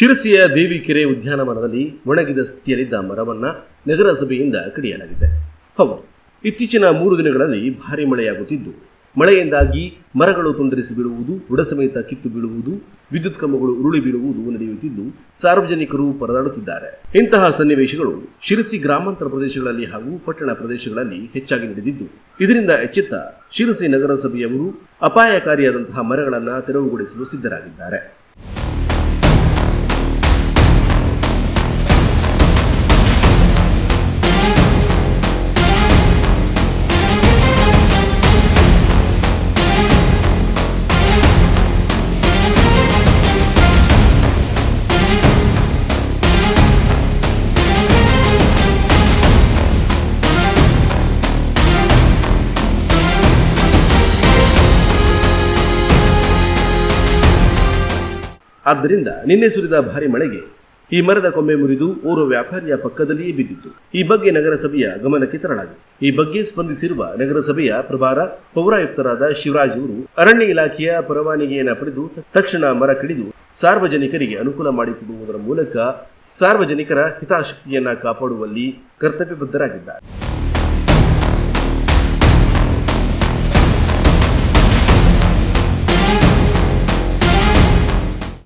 ಶಿರಸಿಯ ದೇವಿಕೆರೆ ಉದ್ಯಾನವನದಲ್ಲಿ ಒಣಗಿದ ಸ್ಥಿತಿಯಲ್ಲಿದ್ದ ಮರವನ್ನು ನಗರಸಭೆಯಿಂದ ಕಡಿಯಲಾಗಿದೆ. ಹೌದು, ಇತ್ತೀಚಿನ ಮೂರು ದಿನಗಳಲ್ಲಿ ಭಾರಿ ಮಳೆಯಾಗುತ್ತಿದ್ದು, ಮಳೆಯಿಂದಾಗಿ ಮರಗಳು ತುಂಡರಿಸಿ ಬೀಳುವುದು ಬುಡ ಸಮೇತ ಕಿತ್ತು ಬೀಳುವುದು, ವಿದ್ಯುತ್ ಕಂಬಗಳು ಉರುಳಿ ಬೀಳುವುದು ನಡೆಯುತ್ತಿದ್ದು, ಸಾರ್ವಜನಿಕರು ಪರದಾಡುತ್ತಿದ್ದಾರೆ. ಇಂತಹ ಸನ್ನಿವೇಶಗಳು ಶಿರಸಿ ಗ್ರಾಮಾಂತರ ಪ್ರದೇಶಗಳಲ್ಲಿ ಹಾಗೂ ಪಟ್ಟಣ ಪ್ರದೇಶಗಳಲ್ಲಿ ಹೆಚ್ಚಾಗಿ ನಡೆದಿದ್ದು, ಇದರಿಂದ ಎಚ್ಚೆತ್ತ ಶಿರಸಿ ನಗರಸಭೆಯವರು ಅಪಾಯಕಾರಿಯಾದಂತಹ ಮರಗಳನ್ನು ತೆರವುಗೊಳಿಸಲು ಸಿದ್ಧರಾಗಿದ್ದಾರೆ. ಆದ್ದರಿಂದ ನಿನ್ನೆ ಸುರಿದ ಭಾರಿ ಮಳೆಗೆ ಈ ಮರದ ಕೊಂಬೆ ಮುರಿದು ಓರ್ವ ವ್ಯಾಪಾರಿಯ ಪಕ್ಕದಲ್ಲಿಯೇ ಬಿದ್ದಿತ್ತು. ಈ ಬಗ್ಗೆ ನಗರಸಭೆಯ ಗಮನಕ್ಕೆ ತರಲಾಗಿದೆ. ಈ ಬಗ್ಗೆ ಸ್ಪಂದಿಸಿರುವ ನಗರಸಭೆಯ ಪ್ರಭಾರ ಪೌರಾಯುಕ್ತರಾದ ಶಿವರಾಜ್ ಅವರು ಅರಣ್ಯ ಇಲಾಖೆಯ ಪರವಾನಗಿಯನ್ನು ಪಡೆದು ತಕ್ಷಣ ಮರ ಕಡಿದು ಸಾರ್ವಜನಿಕರಿಗೆ ಅನುಕೂಲ ಮಾಡಿಕೊಡುವುದರ ಮೂಲಕ ಸಾರ್ವಜನಿಕರ ಹಿತಾಸಕ್ತಿಯನ್ನ ಕಾಪಾಡುವಲ್ಲಿ ಕರ್ತವ್ಯಬದ್ಧರಾಗಿದ್ದಾರೆ.